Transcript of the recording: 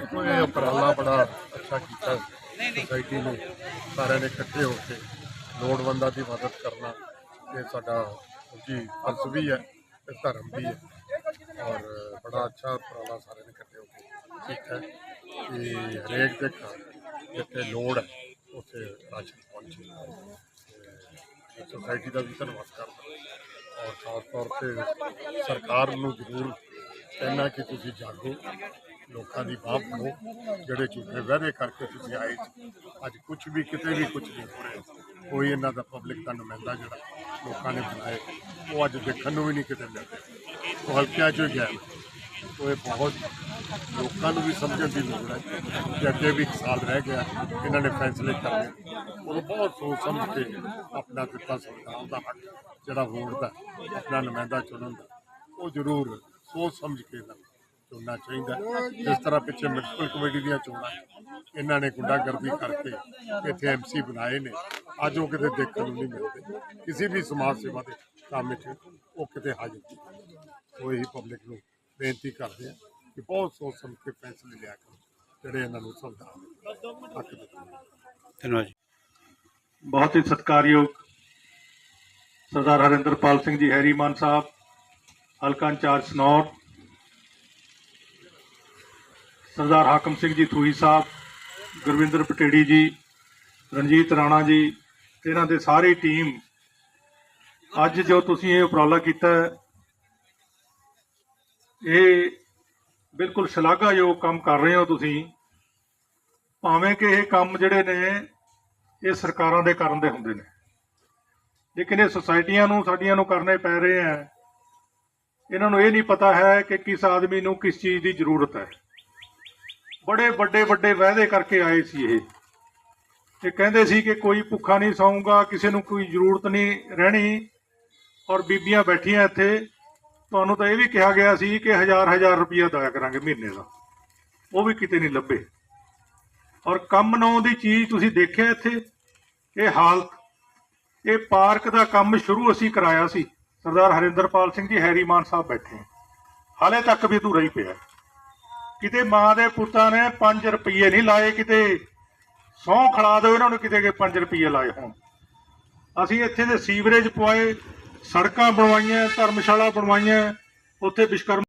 ਦੇਖੋ, ਇਹ ਉਪਰਾਲਾ ਬੜਾ ਅੱਛਾ ਕੀਤਾ ਸੋਸਾਇਟੀ ਨੂੰ, ਸਾਰਿਆਂ ਨੇ ਇਕੱਠੇ ਹੋ ਕੇ ਲੋੜਵੰਦਾਂ ਦੀ ਮਦਦ ਕਰਨਾ, ਇਹ ਸਾਡਾ ਜੀ ਫਰਜ਼ ਵੀ ਹੈ ਤੇ ਧਰਮ ਵੀ ਹੈ। ਔਰ ਬੜਾ ਅੱਛਾ ਉਪਰਾਲਾ ਸਾਰਿਆਂ ਨੇ ਇਕੱਠੇ ਹੋ ਕੇ ਕੀਤਾ ਕਿ ਹਰੇਕ ਦੇ ਘਰ ਜਿੱਥੇ ਲੋੜ ਹੈ, ਉੱਥੇ ਰਾਸ਼ਨ ਪਹੁੰਚੇ। ਸੋਸਾਇਟੀ ਦਾ ਵੀ ਧੰਨਵਾਦ ਕਰਦਾ। ਔਰ ਖਾਸ ਤੌਰ ਤੇ ਸਰਕਾਰ ਨੂੰ ਜ਼ਰੂਰ ਕਹਿਣਾ ਕਿ ਤੁਸੀਂ ਜਾਗੋ। ਲੋਕਾਂ ਦੀ ਬਾਹ ਫੜੋ, ਜਿਹੜੇ ਝੂਠੇ ਵਾਅਦੇ ਕਰਕੇ ਤੁਸੀਂ ਆਏ ਸੀ। ਅੱਜ ਕੁਝ ਵੀ, ਕਿਤੇ ਵੀ ਕੁਝ ਨਹੀਂ ਹੋ ਰਿਹਾ। ਕੋਈ ਇਹਨਾਂ ਦਾ ਪਬਲਿਕ ਦਾ ਨੁਮਾਇੰਦਾ ਜਿਹੜਾ ਲੋਕਾਂ ਨੇ ਬਣਾਏ ਉਹ ਅੱਜ ਦੇਖਣ ਨੂੰ ਵੀ ਨਹੀਂ ਕਿਤੇ ਮਿਲ ਰਿਹਾ। ਉਹ ਹਲਕਿਆਂ 'ਚ ਗਿਆ ਉਹ ਬਹੁਤ ਲੋਕਾਂ ਨੂੰ ਵੀ ਸਮਝਣ ਦੀ ਲੋੜ ਹੈ ਕਿ ਅੱਗੇ ਵੀ ਇੱਕ ਸਾਲ ਰਹਿ ਗਿਆ, ਇਹਨਾਂ ਨੇ ਫੈਸਲੇ ਕਰਨੇ। ਉਹ ਬਹੁਤ ਸੋਚ ਸਮਝ ਕੇ ਆਪਣਾ ਦਿੱਤਾ ਸਰਕਾਰ ਦਾ ਹੱਕ, ਜਿਹੜਾ ਵੋਟ ਦਾ, ਆਪਣਾ ਨੁਮਾਇੰਦਾ ਚੁਣਨ ਦਾ। ਉਹ ਜ਼ਰੂਰ ਸੋਚ ਸਮਝ ਕੇ ਇਹਨਾਂ ਨੂੰ ਚੁਣਨਾ ਚਾਹੀਦਾ ਹੈ। ਜਿਸ ਤਰ੍ਹਾਂ ਪਿੱਛੇ ਮਿਊਨਿਸਪਲ ਕਮੇਟੀ ਦੀਆਂ ਚੋਣਾਂ ਇਹਨਾਂ ਨੇ ਗੁੰਡਾਗਰਦੀ ਕਰਕੇ ਇੱਥੇ ਐਮਸੀ ਬਣਾਏ ਨੇ ਅੱਜ ਉਹ ਕਿਤੇ ਦੇਖਣ ਨੂੰ ਨਹੀਂ ਮਿਲਦੇ ਕਿਸੇ ਵੀ ਸਮਾਜ ਸੇਵਾ ਦੇ ਕੰਮ ਵਿੱਚ ਉਹ ਕਿਤੇ ਹਾਜ਼ਰ ਨਹੀਂ ਉਹ ਇਹੀ ਪਬਲਿਕ ਨੂੰ ਬੇਨਤੀ ਕਰਦੇ ਆ ਕਿ ਬਹੁਤ ਸੋਚ ਸਮਝ ਕੇ ਫੈਸਲੇ ਲਿਆ ਕਰੋ ਜਿਹੜੇ ਇਹਨਾਂ ਨੂੰ ਸੰਵਿਧਾਨ ਦੇ ਹੱਕ ਦਿੱਤੇ। ਧੰਨਵਾਦ ਜੀ ਬਹੁਤ ਹੀ ਸਤਿਕਾਰਯੋਗ ਸਰਦਾਰ ਹਰਿੰਦਰਪਾਲ ਸਿੰਘ ਜੀ ਹੈਰੀਮਾਨ ਸਾਹਿਬ ਹਲਕਾ ਇੰਚਾਰਜ ਸਨੌਰ ਸਰਦਾਰ ਹਾਕਮ ਸਿੰਘ ਜੀ ਥੂਈ ਸਾਹਿਬ, ਗੁਰਵਿੰਦਰ ਪਟੇੜੀ ਜੀ, ਰਣਜੀਤ ਰਾਣਾ ਜੀ, ਤੇ ਇਹਨਾਂ ਦੇ ਸਾਰੀ ਟੀਮ, ਅੱਜ ਜੋ ਤੁਸੀਂ ਇਹ ਉਪਰਾਲਾ ਕੀਤਾ ਇਹ ਬਿਲਕੁਲ ਸ਼ਲਾਘਾਯੋਗ ਕੰਮ ਕਰ ਰਹੇ ਹੋ ਤੁਸੀਂ। ਭਾਵੇਂ ਕਿ ਇਹ ਕੰਮ ਜਿਹੜੇ ਨੇ, ਇਹ ਸਰਕਾਰਾਂ ਦੇ ਕਰਨ ਦੇ ਹੁੰਦੇ ਨੇ। ਲੇਕਿਨ ਇਹ ਸੁਸਾਇਟੀਆਂ ਨੂੰ, ਸਾਡੀਆਂ ਨੂੰ ਕਰਨੇ ਪੈ ਰਹੇ ਆ ਇਹਨਾਂ ਨੂੰ ਇਹ ਨਹੀਂ ਪਤਾ ਹੈ ਕਿ ਕਿਸ ਆਦਮੀ ਨੂੰ ਕਿਸ ਚੀਜ਼ ਦੀ ਜ਼ਰੂਰਤ ਹੈ। ਬੜੇ ਵੱਡੇ ਵੱਡੇ ਵਾਅਦੇ ਕਰਕੇ ਆਏ ਸੀ ਇਹ। ਇਹ ਕਹਿੰਦੇ ਸੀ ਕਿ ਕੋਈ ਭੁੱਖਾ ਨਹੀਂ ਸੌਂਗਾ ਕਿਸੇ ਨੂੰ ਕੋਈ ਜ਼ਰੂਰਤ ਨਹੀਂ ਰਹਿਣੀ ਔਰ ਬੀਬੀਆਂ ਬੈਠੀਆਂ ਇੱਥੇ। ਤੁਹਾਨੂੰ ਤਾਂ ਇਹ ਵੀ ਕਿਹਾ ਗਿਆ ਸੀ ਕਿ ਹਜ਼ਾਰ ਹਜ਼ਾਰ ਰੁਪਈਆ ਦਿਆ ਕਰਾਂਗੇ ਮਹੀਨੇ ਦਾ। ਉਹ ਵੀ ਕਿਤੇ ਨਹੀਂ ਲੱਭੇ। ਔਰ ਕੰਮ ਨੌ ਦੀ ਚੀਜ਼ ਤੁਸੀਂ ਦੇਖਿਆ ਇੱਥੇ? ਇਹ ਹਾਲਤ, ਇਹ ਪਾਰਕ ਦਾ ਕੰਮ ਸ਼ੁਰੂ ਅਸੀਂ ਕਰਾਇਆ ਸੀ। ਸਰਦਾਰ ਹਰਿੰਦਰਪਾਲ ਸਿੰਘ ਜੀ ਹੈਰੀਮਾਨ ਸਾਹਿਬ ਬੈਠੇ। ਹਾਲੇ ਤੱਕ ਵੀ ਅਧੂਰਾ ਹੀ ਪਿਆ। ਕਿਤੇ ਮਾਂ ਦੇ ਪੁੱਤਾਂ ਨੇ 5 ਰੁਪਏ ਨਹੀਂ ਲਾਏ, ਕਿਤੇ ਸਹੁੰ ਖੜਾ ਦਿਓ ਇਹਨਾਂ ਨੂੰ, ਕਿਤੇ ਕਿ 5 ਰੁਪਏ ਲਾਏ ਹੋਣ। ਅਸੀਂ ਇੱਥੇ ਦੇ ਸੀਵਰੇਜ ਪਵਾਏ, ਸੜਕਾਂ ਬਣਵਾਈਆਂ, ਧਰਮਸ਼ਾਲਾ ਬਣਵਾਈਆਂ, ਉੱਥੇ ਵਿਸ਼ਕਰਮ